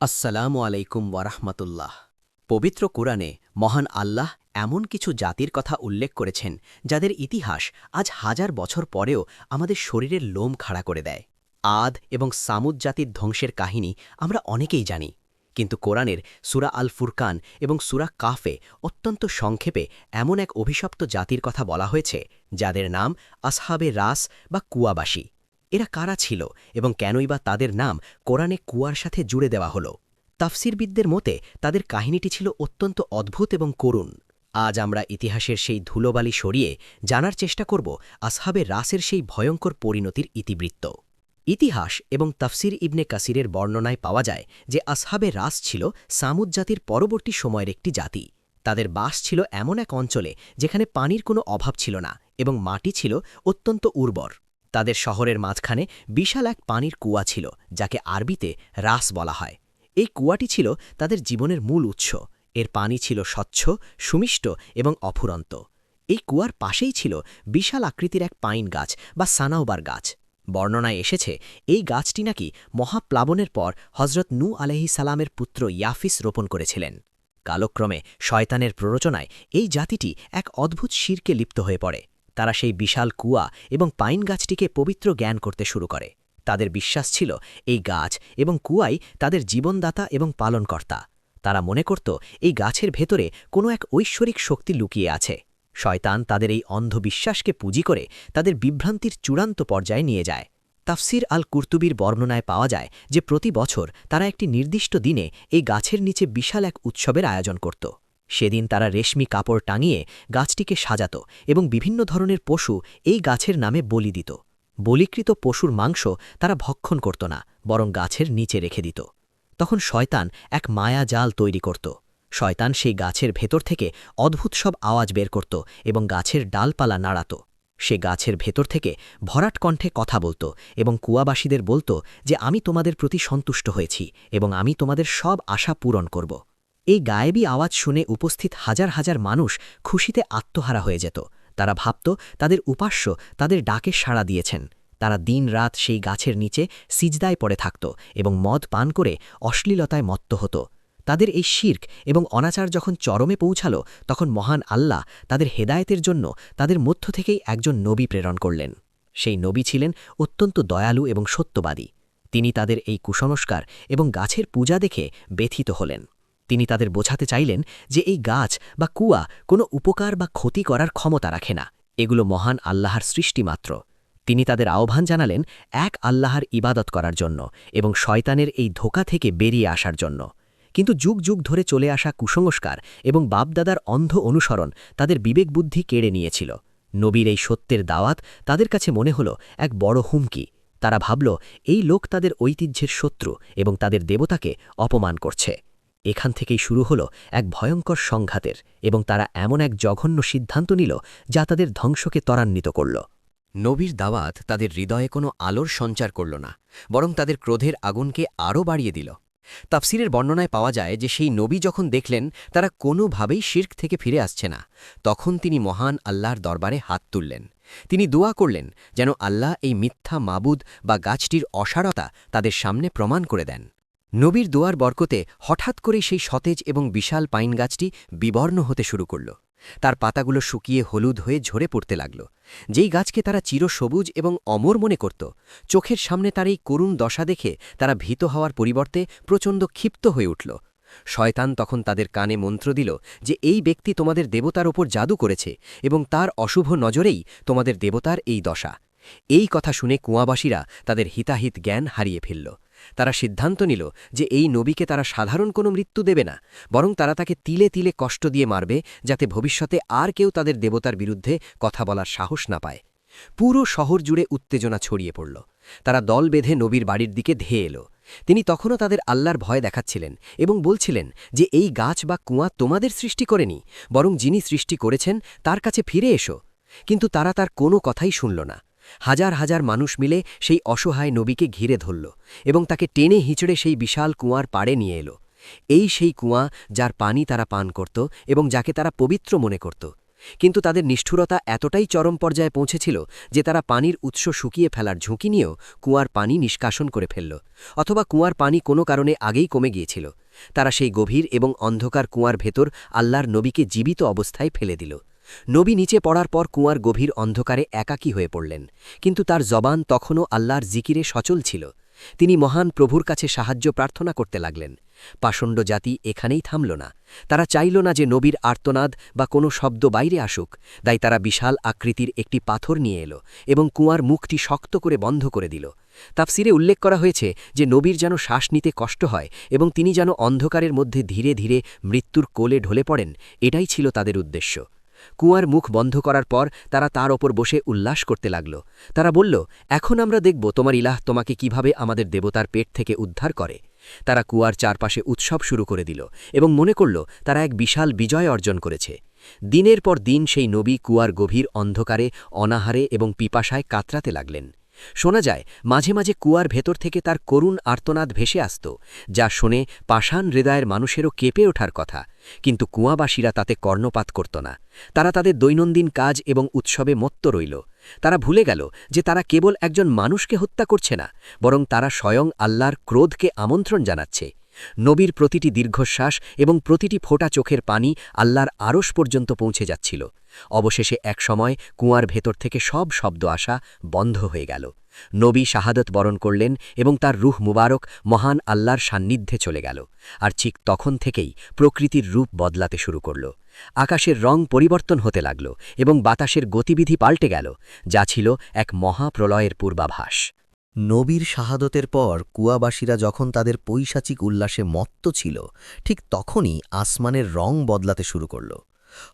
আসসালামু আলাইকুম ওয়ারাহমাতুল্লাহ। পবিত্র কোরআনে মহান আল্লাহ এমন কিছু জাতির কথা উল্লেখ করেছেন, যাদের ইতিহাস আজ হাজার বছর পরেও আমাদের শরীরের লোম খাড়া করে দেয়। আদ এবং সামুদ জাতির ধ্বংসের কাহিনী আমরা অনেকেই জানি, কিন্তু কোরআনের সুরা আল ফুরকান এবং সুরা কাফে অত্যন্ত সংক্ষেপে এমন এক অভিশপ্ত জাতির কথা বলা হয়েছে, যাদের নাম আসহাবে রাস বা কুয়াবাসী এরা কারা ছিল এবং কেনই বা তাদের নাম কোরআনে কুয়ার সাথে জুড়ে দেওয়া হল। তাফসিরবিদদের মতে, তাদের কাহিনীটি ছিল অত্যন্ত অদ্ভুত এবং করুণ। আজ আমরা ইতিহাসের সেই ধুলোবালি সরিয়ে জানার চেষ্টা করব আসহাবে রাসের সেই ভয়ঙ্কর পরিণতির ইতিবৃত্ত। ইতিহাস এবং তাফসির ইবনে কাসিরের বর্ণনায় পাওয়া যায় যে আসহাবে রাস ছিল সামুদ জাতির পরবর্তী সময়ের একটি জাতি। তাদের বাস ছিল এমন এক অঞ্চলে যেখানে পানির কোনো অভাব ছিল না এবং মাটি ছিল অত্যন্ত উর্বর। তাদের শহরের মাঝখানে বিশাল এক পানির কুয়া ছিল, যাকে আরবিতে রাস বলা হয়। এই কুয়াটি ছিল তাদের জীবনের মূল উৎস। এর পানি ছিল স্বচ্ছ, সুমিষ্ট এবং অফুরন্ত। এই কুয়ার পাশেই ছিল বিশাল আকৃতির এক পাইন গাছ বা সানাওবার গাছ। বর্ণনায় এসেছে, এই গাছটি নাকি মহাপ্লাবনের পর হজরত নু আলহি সালামের পুত্র ইয়াফিস রোপণ করেছিলেন। কালক্রমে শয়তানের প্ররোচনায় এই জাতিটি এক অদ্ভুত শিরকে লিপ্ত হয়ে পড়ে। তারা সেই বিশাল কুয়া এবং পাইন গাছটিকে পবিত্র জ্ঞান করতে শুরু করে। তাদের বিশ্বাস ছিল, এই গাছ এবং কুয়াই তাদের জীবনদাতা এবং পালনকর্তা। তারা মনে করত, এই গাছের ভেতরে কোনো এক ঐশ্বরিক শক্তি লুকিয়ে আছে। শয়তান তাদের এই অন্ধবিশ্বাসকে পুঁজি করে তাদের বিভ্রান্তির চূড়ান্ত পর্যায়ে নিয়ে যায়। তাফসির আল কুর্তুবির বর্ণনায় পাওয়া যায় যে প্রতি বছর তারা একটি নির্দিষ্ট দিনে এই গাছের নিচে বিশাল এক উৎসবের আয়োজন করত। সেদিন তারা রেশমি কাপড় টাঙিয়ে গাছটিকে সাজাত এবং বিভিন্ন ধরনের পশু এই গাছের নামে বলি দিত। বলিকৃত পশুর মাংস তারা ভক্ষণ করত না, বরং গাছের নিচে রেখে দিত। তখন শয়তান এক মায়া জাল তৈরি করত। শয়তান সেই গাছের ভেতর থেকে অদ্ভুত সব আওয়াজ বের করত এবং গাছের ডালপালা নাড়াত। সে গাছের ভেতর থেকে ভরাট কণ্ঠে কথা বলত এবং কুয়াবাসীদের বলত যে, আমি তোমাদের প্রতি সন্তুষ্ট হয়েছি এবং আমি তোমাদের সব আশা পূরণ করব। এই গায়েবী আওয়াজ শুনে উপস্থিত হাজার হাজার মানুষ খুশিতে আত্মহারা হয়ে যেত। তারা ভাবত, তাদের উপাস্য তাদের ডাকে সাড়া দিয়েছেন। তারা দিন রাত সেই গাছের নিচে সিজদায় পড়ে থাকত এবং মদ পান করে অশ্লীলতায় মত্ত হতো। তাদের এই শির্ক এবং অনাচার যখন চরমে পৌঁছাল, তখন মহান আল্লাহ তাদের হেদায়েতের জন্য তাদের মধ্য থেকেই একজন নবী প্রেরণ করলেন। সেই নবী ছিলেন অত্যন্ত দয়ালু এবং সত্যবাদী। তিনি তাদের এই কুসংস্কার এবং গাছের পূজা দেখে ব্যথিত হলেন। তিনি তাদের বোঝাতে চাইলেন যে এই গাছ বা কুয়া কোনো উপকার বা ক্ষতি করার ক্ষমতা রাখে না। এগুলো মহান আল্লাহর সৃষ্টি মাত্র। তিনি তাদের আহ্বান জানালেন এক আল্লাহর ইবাদত করার জন্য এবং শয়তানের এই ধোকা থেকে বেরিয়ে আসার জন্য। কিন্তু যুগ যুগ ধরে চলে আসা কুসংস্কার এবং বাপদাদার অন্ধ অনুসরণ তাদের বিবেক বুদ্ধি কেড়ে নিয়েছিল। নবীর এই সত্যের দাওয়াত তাদের কাছে মনে হল এক বড় হুমকি। তারা ভাবল, এই লোক তাদের ঐতিহ্যের শত্রু এবং তাদের দেবতাকে অপমান করছে। এখান থেকেই শুরু হল এক ভয়ঙ্কর সংঘাতের এবং তারা এমন এক জঘন্য সিদ্ধান্ত নিল যা তাদের ধ্বংসকে ত্বরান্বিত করল। নবীর দাওয়াত তাদের হৃদয়ে কোনো আলোর সঞ্চার করল না, বরং তাদের ক্রোধের আগুনকে আরও বাড়িয়ে দিল। তাফসিরের বর্ণনায় পাওয়া যায় যে সেই নবী যখন দেখলেন, তারা কোনোভাবেই শির্ক থেকে ফিরে আসছে না। তখন তিনি মহান আল্লাহর দরবারে হাত তুললেন। তিনি দোয়া করলেন যেন আল্লাহ এই মিথ্যা মাবুদ বা গাছটির অসারতা তাদের সামনে প্রমাণ করে দেন। নবীর দোয়ার বরকতে হঠাৎ করেই সেই সতেজ এবং বিশাল পাইন গাছটি বিবর্ণ হতে শুরু করল। তার পাতাগুলো শুকিয়ে হলুদ হয়ে ঝরে পড়তে লাগল। যেই গাছকে তারা চিরসবুজ এবং অমর মনে করত, চোখের সামনে তার এই করুণ দশা দেখে তারা ভীত হওয়ার পরিবর্তে প্রচণ্ড ক্ষিপ্ত হয়ে উঠল। শয়তান তখন তাদের কানে মন্ত্র দিল যে, এই ব্যক্তি তোমাদের দেবতার ওপর জাদু করেছে এবং তার অশুভ নজরেই তোমাদের দেবতার এই দশা। এই কথা শুনে কুয়াবাসীরা তাদের হিতাহিত জ্ঞান হারিয়ে ফেলল। তারা সিদ্ধান্ত নিল যে এই নবীকে তারা সাধারণ কোনো মৃত্যু দেবে না, বরং তারা তাকে তিলে তিলে কষ্ট দিয়ে মারবে যাতে ভবিষ্যতে আর কেউ তাদের দেবতার বিরুদ্ধে কথা বলার সাহস না পায়। পুরো শহর জুড়ে উত্তেজনা ছড়িয়ে পড়ল। তারা দল বেঁধে নবীর বাড়ির দিকে ধেয়ে এলো। তিনি তখনও তাদের আল্লাহর ভয় দেখাচ্ছিলেন এবং বলছিলেন যে এই গাছ বা কুয়া তোমাদের সৃষ্টি করেনি, বরং যিনি সৃষ্টি করেছেন তার কাছে ফিরে এসো। কিন্তু তারা তার কোনো কথাই শুনল না। হাজার হাজার মানুষ মিলে সেই অসহায় নবীকে ঘিরে ধরল এবং তাকে টেনে হিচড়ে সেই বিশাল কুয়ার পাড়ে নিয়ে এলো। এই সেই কুয়া যার পানি তারা পান করত এবং যাকে তারা পবিত্র মনে করত। কিন্তু তাদের নিষ্ঠুরতা এতটাই চরম পর্যায়ে পৌঁছেছিল যে তারা পানির উৎস শুকিয়ে ফেলার ঝুঁকি নিয়েও কুয়ার পানি নিষ্কাশন করে ফেলল অথবা কুয়ার পানি কোনো কারণে আগেই কমে গিয়েছিল। তারা সেই গভীর এবং অন্ধকার কুয়ার ভেতর আল্লাহর নবীকে জীবিত অবস্থায় ফেলে দিল। নবী নিচে পড়ার পর কুয়ার গভীর অন্ধকারে একাকী হয়ে পড়লেন, কিন্তু তার জবান তখনও আল্লাহর জিকিরে সচল ছিল। তিনি মহান প্রভুর কাছে সাহায্য প্রার্থনা করতে লাগলেন। পাষণ্ড জাতি এখানেই থামল না। তারা চাইল না যে নবীর আর্তনাদ বা কোনো শব্দ বাইরে আসুক। তাই তারা বিশাল আকৃতির একটি পাথর নিয়ে এলো এবং কুয়ার মুখটি শক্ত করে বন্ধ করে দিল। তাফসিরে উল্লেখ করা হয়েছে যে নবীর যেন শ্বাস নিতে কষ্ট হয় এবং তিনি যেন অন্ধকারের মধ্যে ধীরে ধীরে মৃত্যুর কোলে ঢলে পড়েন, এটাই ছিল তাদের উদ্দেশ্য। কুয়ার মুখ বন্ধ করার পর তারা তার ওপর বসে উল্লাস করতে লাগল। তারা বলল, এখন আমরা দেখব তোমার ইলাহ তোমাকে কীভাবে আমাদের দেবতার পেট থেকে উদ্ধার করে। তারা কুয়ার চারপাশে উৎসব শুরু করে দিল এবং মনে করল, তারা এক বিশাল বিজয় অর্জন করেছে। দিনের পর দিন সেই নবী কুয়ার গভীর অন্ধকারে, অনাহারে এবং পিপাসায় কাতরাতে লাগলেন। শোনা যায়, মাঝে মাঝে কুয়ার ভেতর থেকে তার করুণ আর্তনাদ ভেসে আসত, যা শুনে পাষাণ হৃদয়ের মানুষেরও কেঁপে ওঠার কথা। কিন্তু কুয়াবাসীরা তাতে কর্ণপাত করত না। তারা তাদের দৈনন্দিন কাজ এবং উৎসবে মত্ত রইল। তারা ভুলে গেল যে তারা কেবল একজন মানুষকে হত্যা করছে না, বরং তারা স্বয়ং আল্লাহর ক্রোধকে আমন্ত্রণ জানাচ্ছে। নবীর প্রতিটি দীর্ঘশ্বাস এবং প্রতিটি ফোটা চোখের পানি আল্লাহর আড়স পর্যন্ত পৌঁছে যাচ্ছিল। অবশেষে এক সময় কুয়ার ভেতর থেকে সব শব্দ আসা বন্ধ হয়ে গেল। নবী শাহাদত বরণ করলেন এবং তার রুহ মুবারক মহান আল্লাহর সান্নিধ্যে চলে গেল, আর ঠিক তখন থেকেই প্রকৃতির রূপ বদলাতে শুরু করল। আকাশের রং পরিবর্তন হতে লাগল এবং বাতাসের গতিবিধি পাল্টে গেল, যা ছিল এক মহাপ্রলয়ের পূর্বাভাস। নবীর শাহাদতের পর কুয়াবাসীরা যখন তাদের পৈশাচিক উল্লাসে মত্ত ছিল, ঠিক তখনই আসমানের রং বদলাতে শুরু করল।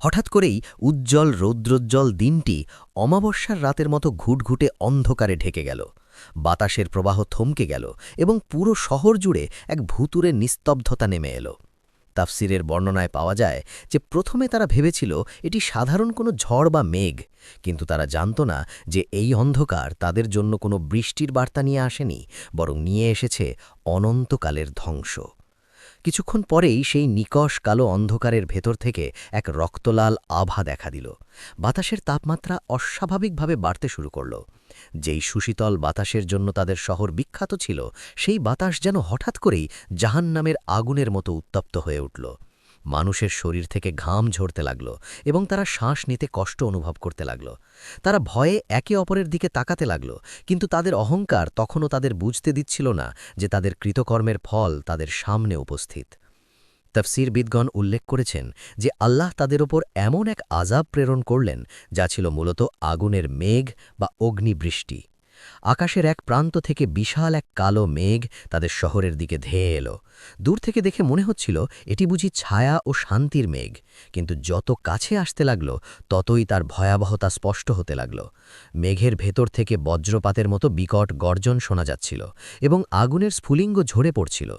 হঠাৎ করেই উজ্জ্বল রৌদ্রোজ্জ্বল দিনটি অমাবস্যার রাতের মতো ঘুটঘুটে অন্ধকারে ঢেকে গেল। বাতাসের প্রবাহ থমকে গেল এবং পুরো শহর জুড়ে এক ভুতুরে নিস্তব্ধতা নেমে এলো। তাফসিরের বর্ণনায় পাওয়া যায় যে প্রথমে তারা ভেবেছিল এটি সাধারণ কোনো ঝড় বা মেঘ, কিন্তু তারা জানত না যে এই অন্ধকার তাদের জন্য কোনো বৃষ্টির বার্তা নিয়ে আসেনি, বরং নিয়ে এসেছে অনন্তকালের ধ্বংস। কিছুক্ষণ পরেই সেই নিকশ কালো অন্ধকারের ভেতর থেকে এক রক্তলাল আভা দেখা দিল। বাতাসের তাপমাত্রা অস্বাভাবিকভাবে বাড়তে শুরু করল। যেই সুশীতল বাতাসের জন্য তাদের শহর বিখ্যাত ছিল, সেই বাতাস যেন হঠাৎ করেই জাহান্নামের আগুনের মতো উত্তপ্ত হয়ে উঠল। মানুষের শরীর থেকে ঘাম ঝরতে লাগল এবং তারা শ্বাস নিতে কষ্ট অনুভব করতে লাগল। তারা ভয়ে একে অপরের দিকে তাকাতে লাগল, কিন্তু তাদের অহংকার তখনও তাদের বুঝতে দিচ্ছিল না যে তাদের কৃতকর্মের ফল তাদের সামনে উপস্থিত। তফসির বিদগণ উল্লেখ করেছেন যে আল্লাহ তাদের ওপর এমন এক আজাব প্রেরণ করলেন যা ছিল মূলত আগুনের মেঘ বা অগ্নিবৃষ্টি। আকাশের এক প্রান্ত থেকে বিশাল এক কালো মেঘ তাদের শহরের দিকে ধেয়ে এলো। দূর থেকে দেখে মনে হচ্ছিল, এটি বুঝি ছায়া ও শান্তির মেঘ, কিন্তু যত কাছে আসতে লাগল, ততই তার ভয়াবহতা স্পষ্ট হতে লাগল। মেঘের ভেতর থেকে বজ্রপাতের মতো বিকট গর্জন শোনা যাচ্ছিল এবং আগুনের স্ফুলিঙ্গ ঝরে পড়ছিল।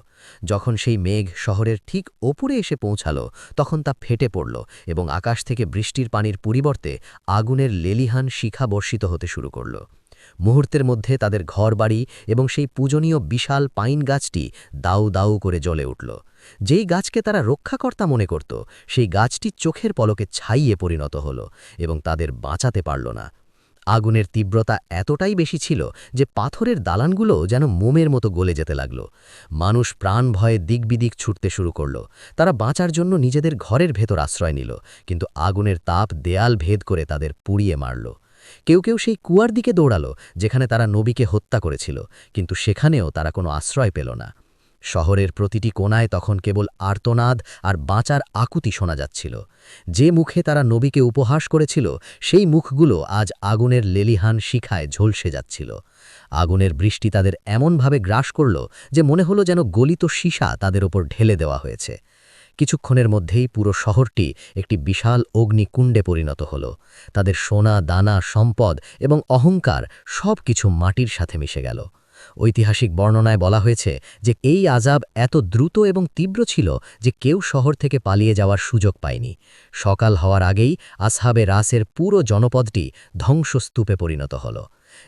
যখন সেই মেঘ শহরের ঠিক ওপরে এসে পৌঁছাল, তখন তা ফেটে পড়ল এবং আকাশ থেকে বৃষ্টির পানির পরিবর্তে আগুনের লেলিহান শিখা বর্ষিত হতে শুরু করল। মুহূর্তের মধ্যে তাদের ঘরবাড়ি এবং সেই পূজনীয় বিশাল পাইন গাছটি দাউ দাউ করে জ্বলে উঠল। যেই গাছকে তারা রক্ষাকর্তা মনে করত, সেই গাছটি চোখের পলকে ছাইয়ে পরিণত হল এবং তাদের বাঁচাতে পারল না। আগুনের তীব্রতা এতটাই বেশি ছিল যে পাথরের দালানগুলো যেন মোমের মতো গলে যেতে লাগল। মানুষ প্রাণ ভয়ে দিকবিদিক ছুটতে শুরু করল। তারা বাঁচার জন্য নিজেদের ঘরের ভেতর আশ্রয় নিল, কিন্তু আগুনের তাপ দেয়াল ভেদ করে তাদের পুড়িয়ে মারল। কেউ কেউ সেই কুয়ার দিকে দৌড়ালো, যেখানে তারা নবীকে হত্যা করেছিল, কিন্তু সেখানেও তারা কোনো আশ্রয় পেল না। শহরের প্রতিটি কোনায় তখন কেবল আর্তনাদ আর বাঁচার আকুতি শোনা যাচ্ছিল। যে মুখে তারা নবীকে উপহাস করেছিল, সেই মুখগুলো আজ আগুনের লেলিহান শিখায় ঝলসে যাচ্ছিল। আগুনের বৃষ্টি তাদের এমনভাবে গ্রাস করল যে মনে হলো যেন গলিত সীসা তাদের ওপর ঢেলে দেওয়া হয়েছে। কিছুক্ষণের মধ্যেই পুরো শহরটি একটি বিশাল অগ্নিকুণ্ডে পরিণত হল। তাদের সোনা, দানা, সম্পদ এবং অহংকার সব কিছু মাটির সাথে মিশে গেল। ঐতিহাসিক বর্ণনায় বলা হয়েছে যে এই আজাব এত দ্রুত এবং তীব্র ছিল যে কেউ শহর থেকে পালিয়ে যাওয়ার সুযোগ পায়নি। সকাল হওয়ার আগেই আসহাবে রাসের পুরো জনপদটি ধ্বংসস্তূপে পরিণত হল।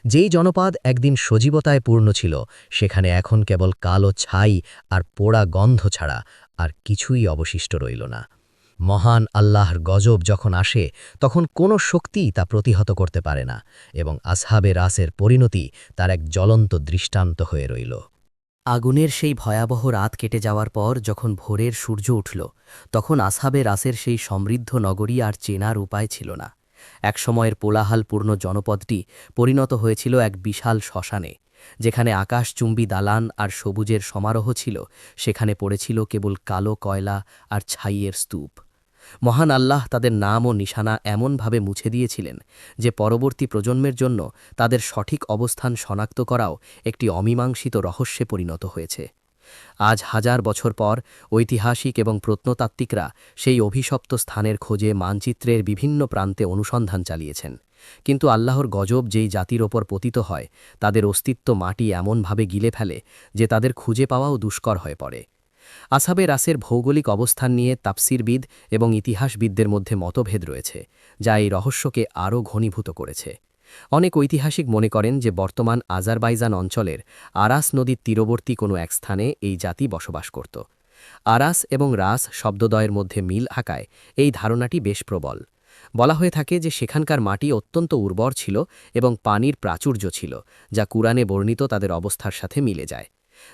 যেই জনপদ একদিন সজীবতায় পূর্ণ ছিল, সেখানে এখন কেবল কালো ছাই আর পোড়া গন্ধ ছাড়া আর কিছুই অবশিষ্ট রইল না। মহান আল্লাহর গজব যখন আসে, তখন কোনো শক্তিই তা প্রতিহত করতে পারে না এবং আসহাবে রাসের পরিণতি তার এক জ্বলন্ত দৃষ্টান্ত হয়ে রইল। আগুনের সেই ভয়াবহ রাত কেটে যাওয়ার পর যখন ভোরের সূর্য উঠল, তখন আসহাবে রাসের সেই সমৃদ্ধ নগরী আর চেনার উপায় ছিল না। একসময়ের পোলাহালপূর্ণ জনপদটি পরিণত হয়েছিল এক বিশাল শ্মশানে। যেখানে আকাশচুম্বী দালান আর সবুজের সমারোহ ছিল, সেখানে পড়েছিল কেবল কালো কয়লা আর ছাইয়ের স্তূপ। মহান আল্লাহ তাদের নাম ও নিশানা এমনভাবে মুছে দিয়েছিলেন যে পরবর্তী প্রজন্মের জন্য তাদের সঠিক অবস্থান শনাক্ত করাও একটি অমীমাংসিত রহস্যে পরিণত হয়েছে। আজ হাজার বছর পর ঐতিহাসিক এবং প্রত্নতাত্ত্বিকরা সেই অভিশপ্ত স্থানের খোঁজে মানচিত্রের বিভিন্ন প্রান্তে অনুসন্ধান চালিয়েছেন। কিন্তু আল্লাহর গজব যেই জাতির ওপর পতিত হয়, তাদের অস্তিত্ব মাটি এমনভাবে গিলে ফেলে যে তাদের খুঁজে পাওয়াও দুষ্কর হয়ে পড়ে। আসাবে রাসের ভৌগোলিক অবস্থান নিয়ে তাপসিরবিদ এবং ইতিহাসবিদদের মধ্যে মতভেদ রয়েছে, যা এই রহস্যকে আরও ঘনীভূত করেছে। অনেক ঐতিহাসিক মনে করেন যে বর্তমান আজারবাইজান অঞ্চলের আরাস নদীর তীরবর্তী কোনো এক স্থানে এই জাতি বসবাস করত। আরাস এবং রাস শব্দদয়ের মধ্যে মিল আঁকায় এই ধারণাটি বেশ প্রবল। বলা হয়ে থাকে যে সেখানকার মাটি অত্যন্ত উর্বর ছিল এবং পানির প্রাচুর্য ছিল, যা কুরআনে বর্ণিত তাদের অবস্থার সাথে মিলে যায়।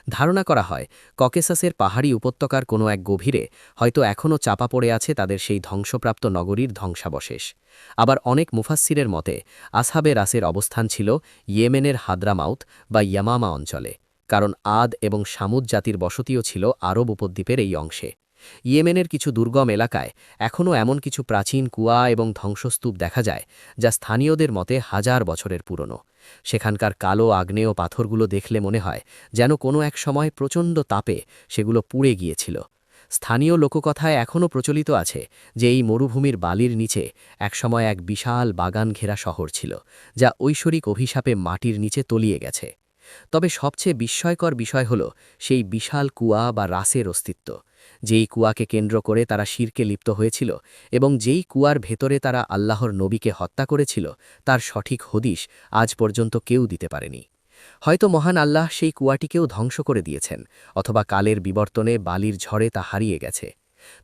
ধারণা করা হয়, ককেসাসের পাহাড়ি উপত্যকার কোনো এক গভীরে হয়তো এখনও চাপা পড়ে আছে তাদের সেই ধ্বংসপ্রাপ্ত নগরীর ধ্বংসাবশেষ। আবার অনেক মুফাসসিরের মতে, আসহাবে রাসের অবস্থান ছিল ইয়েমেনের হাদ্রামাউথ বা ইয়ামামা অঞ্চলে, কারণ আদ এবং সামুদ জাতির বসতিও ছিল আরব উপদ্বীপের এই অংশে। ইয়েমেনের কিছু দুর্গম এলাকায় এখনও এমন কিছু প্রাচীন কুয়া এবং ধ্বংসস্তূপ দেখা যায়, যা স্থানীয়দের মতে হাজার বছরের পুরনো। সেখানকার কালো আগ্নেয় পাথরগুলো দেখলে মনে হয় যেন কোনো এক সময় প্রচণ্ড তাপে সেগুলো পুড়ে গিয়েছিল। স্থানীয় লোককথায় এখনও প্রচলিত আছে যে এই মরুভূমির বালির নিচে একসময় এক বিশাল বাগান ঘেরা শহর ছিল, যা ঐশ্বরিক অভিশাপে মাটির নিচে তলিয়ে গেছে। তবে সবচেয়ে বিস্ময়কর বিষয় হল সেই বিশাল কুয়া বা রাসের অস্তিত্ব। যেই কুয়াকে কেন্দ্র করে তারা শিরকে লিপ্ত হয়েছিল এবং যেই কুয়ার ভেতরে তারা আল্লাহর নবীকে হত্যা করেছিল, তার সঠিক হদিশ আজ পর্যন্ত কেউ দিতে পারেনি। হয়তো মহান আল্লাহ সেই কুয়াটিকেও ধ্বংস করে দিয়েছেন, অথবা কালের বিবর্তনে বালির ঝড়ে তা হারিয়ে গেছে।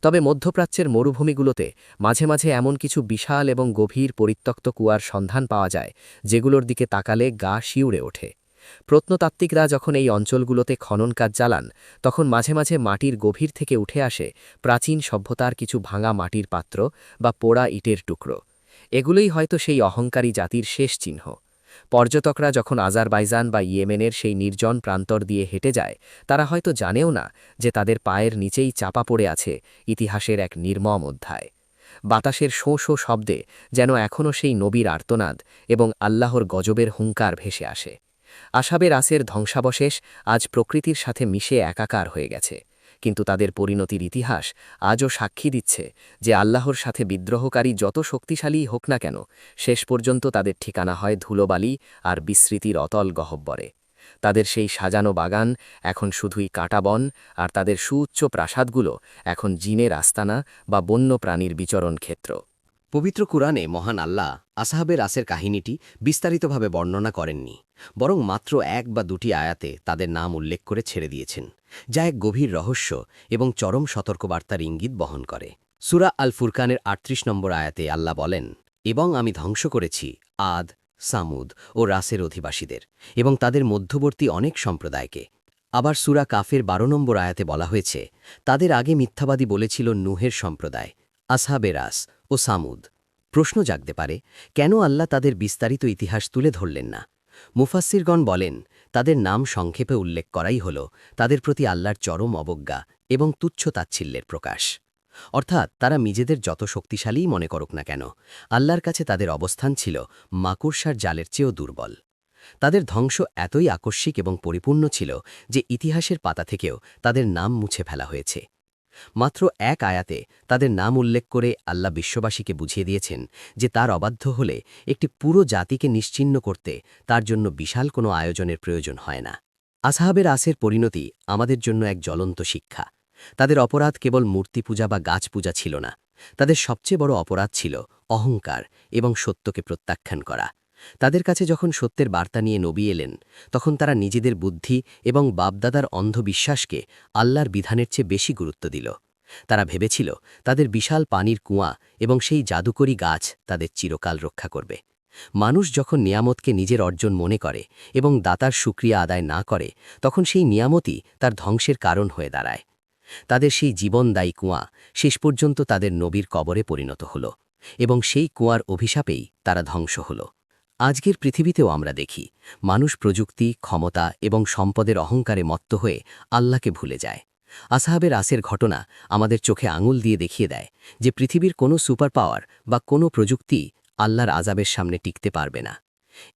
তবে মধ্যপ্রাচ্যের মরুভূমিগুলোতে মাঝে মাঝে এমন কিছু বিশাল এবং গভীর পরিত্যক্ত কুয়ার সন্ধান পাওয়া যায়, যেগুলোর দিকে তাকালে গা শিউড়ে ওঠে। প্রত্নতাত্ত্বিকরা যখন এই অঞ্চলগুলোতে খনন কাজ চালান, তখন মাঝে মাঝে মাটির গভীর থেকে উঠে আসে প্রাচীন সভ্যতার কিছু ভাঙা মাটির পাত্র বা পোড়া ইটের টুকরো। এগুলোই হয়তো সেই অহংকারী জাতির শেষ চিহ্ন। পর্যটকরা যখন আজারবাইজান বা ইয়েমেনের সেই নির্জন প্রান্তর দিয়ে হেঁটে যায়, তারা হয়তো জানেও না যে তাদের পায়ের নিচেই চাপা পড়ে আছে ইতিহাসের এক নির্মম অধ্যায়। বাতাসের শোঁ শোঁ শব্দে যেন এখনও সেই নবীর আর্তনাদ এবং আল্লাহর গজবের হুঙ্কার ভেসে আসে। আশাবের আসের ধ্বংসাবশেষ আজ প্রকৃতির সাথে মিশে একাকার হয়ে গেছে, কিন্তু তাদের পরিণতির ইতিহাস আজও সাক্ষী দিচ্ছে যে আল্লাহর সাথে বিদ্রোহকারী যত শক্তিশালী হোক না কেন, শেষ পর্যন্ত তাদের ঠিকানা হয় ধুলোবালি আর বিস্মৃতির অতল গহব্বরে। তাদের সেই সাজানো বাগান এখন শুধুই কাঁটাবন আর তাদের সুউচ্চ প্রাসাদগুলো এখন জিনের আস্তানা বা বন্য প্রাণীর বিচরণ ক্ষেত্র। পবিত্র কুরআনে মহান আল্লাহ আসাহাবের আসের কাহিনীটি বিস্তারিতভাবে বর্ণনা করেননি, বরং মাত্র এক বা দুটি আয়াতে তাদের নাম উল্লেখ করে ছেড়ে দিয়েছেন, যা এক গভীর রহস্য এবং চরম সতর্কবার্তার ইঙ্গিত বহন করে। সুরা আল ফুরকানের আটত্রিশ নম্বর আয়াতে আল্লাহ বলেন, এবং আমি ধ্বংস করেছি আদ, সামুদ ও রাসের অধিবাসীদের এবং তাদের মধ্যবর্তী অনেক সম্প্রদায়কে। আবার সুরা কাফের বারো নম্বর আয়াতে বলা হয়েছে, তাদের আগে মিথ্যাবাদী বলেছিল নুহের সম্প্রদায়, আসহাবে রাস ও সামুদ। প্রশ্ন জাগতে পারে, কেন আল্লাহ তাদের বিস্তারিত ইতিহাস তুলে ধরলেন না? মুফাসিরগণ বলেন, তাদের নাম সংক্ষেপে উল্লেখ করাই হল তাদের প্রতি আল্লাহর চরম অবজ্ঞা এবং তুচ্ছ তাচ্ছিল্যের প্রকাশ। অর্থাৎ তারা নিজেদের যত শক্তিশালীই মনে করুক না কেন, আল্লাহর কাছে তাদের অবস্থান ছিল মাকুরসার জালের চেয়েও দুর্বল। তাদের ধ্বংস এতই আকস্মিক এবং পরিপূর্ণ ছিল যে ইতিহাসের পাতা থেকেও তাদের নাম মুছে ফেলা হয়েছে। মাত্র এক আয়াতে তাদের নাম উল্লেখ করে আল্লাহ বিশ্ববাসীকে বুঝিয়ে দিয়েছেন যে তার অবাধ্য হলে একটি পুরো জাতিকে নিশ্চিন্ন করতে তার জন্য বিশাল কোনো আয়োজনের প্রয়োজন হয় না। আসহাবের আসের পরিণতি আমাদের জন্য এক জ্বলন্ত শিক্ষা। তাদের অপরাধ কেবল মূর্তি পূজা বা গাছ পূজা ছিল না। তাদের সবচেয়ে বড় অপরাধ ছিল অহংকার এবং সত্যকে প্রত্যাখ্যান করা। তাদের কাছে যখন সত্যের বার্তা নিয়ে নবী এলেন, তখন তারা নিজেদের বুদ্ধি এবং বাপদাদার অন্ধবিশ্বাসকে আল্লাহর বিধানের চেয়ে বেশি গুরুত্ব দিল। তারা ভেবেছিল, তাদের বিশাল পানির কুয়া এবং সেই জাদুকরী গাছ তাদের চিরকাল রক্ষা করবে। মানুষ যখন নিয়ামতকে নিজের অর্জন মনে করে এবং দাতার সুক্রিয়া আদায় না করে, তখন সেই নিয়ামতই তার ধ্বংসের কারণ হয়ে দাঁড়ায়। তাদের সেই জীবনদায়ী কুয়া শেষ পর্যন্ত তাদের নবীর কবরে পরিণত হল এবং সেই কুয়ার অভিশাপেই তারা ধ্বংস হল। আজকের পৃথিবীতেও আমরা দেখি, মানুষ প্রযুক্তি, ক্ষমতা এবং সম্পদের অহংকারে মত্ত হয়ে আল্লাহকে ভুলে যায়। আসাহাবের আসের ঘটনা আমাদের চোখে আঙুল দিয়ে দেখিয়ে দেয় যে পৃথিবীর কোনো সুপার পাওয়ার বা কোনো প্রযুক্তি আল্লাহর আজাবের সামনে টিকতে পারবে না।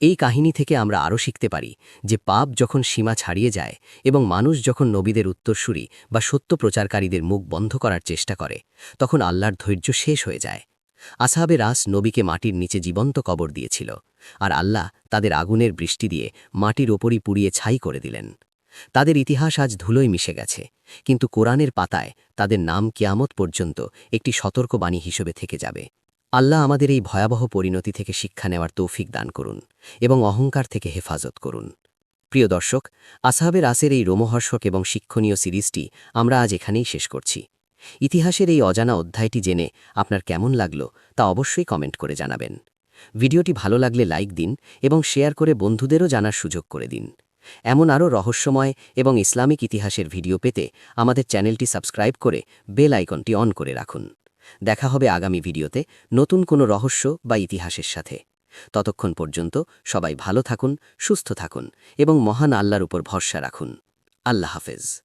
এই কাহিনী থেকে আমরা আরও শিখতে পারি যে পাপ যখন সীমা ছাড়িয়ে যায় এবং মানুষ যখন নবীদের উত্তরসূরি বা সত্য প্রচারকারীদের মুখ বন্ধ করার চেষ্টা করে, তখন আল্লাহর ধৈর্য শেষ হয়ে যায়। আসাহাবে রাস নবীকে মাটির নিচে জীবন্ত কবর দিয়েছিল, আর আল্লাহ তাদের আগুনের বৃষ্টি দিয়ে মাটির ওপরই পুড়িয়ে ছাই করে দিলেন। তাদের ইতিহাস আজ ধুলোয় মিশে গেছে, কিন্তু কোরআনের পাতায় তাদের নাম কিয়ামত পর্যন্ত একটি সতর্কবাণী হিসেবে থেকে যাবে। আল্লাহ আমাদের এই ভয়াবহ পরিণতি থেকে শিক্ষা নেওয়ার তৌফিক দান করুন এবং অহংকার থেকে হেফাজত করুন। প্রিয় দর্শক আসাহাবের আসের এই রোমহর্ষক এবং শিক্ষণীয় সিরিজটি আমরা আজ এখানেই শেষ করছি। ইতিহাসের এই অজানা অধ্যায়টি জেনে আপনার কেমন লাগল তা অবশ্যই কমেন্ট করে জানাবেন। ভিডিওটি ভালো লাগলে লাইক দিন এবং শেয়ার করে বন্ধুদেরও জানার সুযোগ করে দিন। এমন আরও রহস্যময় এবং ইসলামিক ইতিহাসের ভিডিও পেতে আমাদের চ্যানেলটি সাবস্ক্রাইব করে বেল আইকনটি অন করে রাখুন। দেখা হবে আগামী ভিডিওতে নতুন কোনো রহস্য বা ইতিহাসের সাথে। ততক্ষণ পর্যন্ত সবাই ভালো থাকুন, সুস্থ থাকুন এবং মহান আল্লাহর উপর ভরসা রাখুন। আল্লাহ হাফেজ।